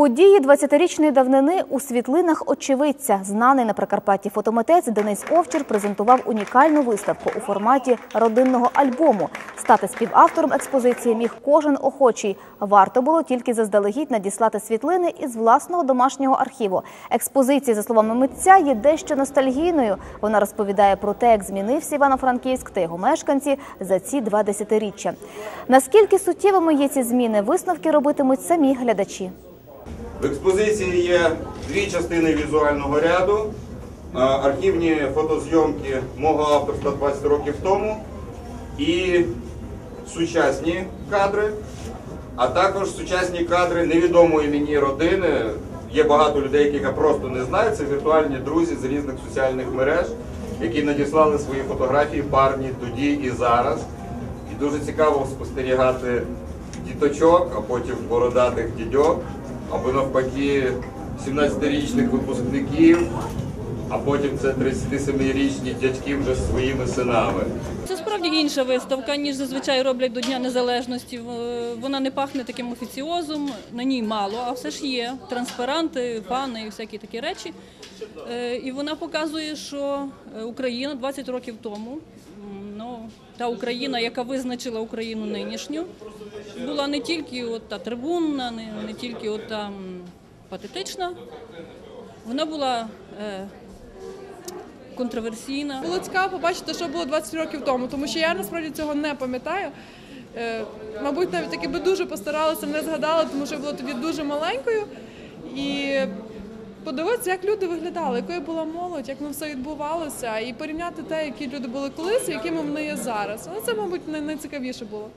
Події 20-річної давнини у світлинах очевидця. Знаний на Прикарпатті фотомитець Денис Овчар презентував унікальну виставку у форматі родинного альбому. Стати співавтором експозиції міг кожен охочий. Варто було тільки заздалегідь надіслати світлини із власного домашнього архіву. Експозиція, за словами митця, є дещо ностальгійною. Вона розповідає про те, як змінився Івано-Франківськ та його мешканці за ці два десятиріччя. Наскільки суттєвими є ці зміни, висновки робитимуть самі глядачі. В експозиції є дві частини візуального ряду. Архівні фотозйомки мого авторства 20 років тому і сучасні кадри, а також сучасні кадри невідомої мені родини. Є багато людей, яких я просто не знаю. Це віртуальні друзі з різних соціальних мереж, які надіслали свої фотографії парні тоді і зараз. І дуже цікаво спостерігати діточок, а потім бородатих дідьок, або навпаки 17-річних випускників, а потім це 37-річні дядьки вже з своїми синами. Це справді інша виставка, ніж зазвичай роблять до Дня Незалежності. Вона не пахне таким офіціозом, на ній мало, а все ж є транспаранти, фани і всякі такі речі. Е, І вона показує, що Україна 20 років тому, та Україна, яка визначила Україну нинішню, була не тільки от та трибунна, не, не тільки от та патетична, вона була е, контроверсійна. Було цікаво побачити, що було 20 років тому, тому що я насправді цього не пам'ятаю. Е, мабуть, навіть таки би дуже постаралася, не згадала, тому що я була тоді дуже маленькою. І подивитися, як люди виглядали, якою була молодь, як воно все відбувалося, і порівняти те, які люди були колись, якими вони є зараз. Ну, це, мабуть, най- найцікавіше було.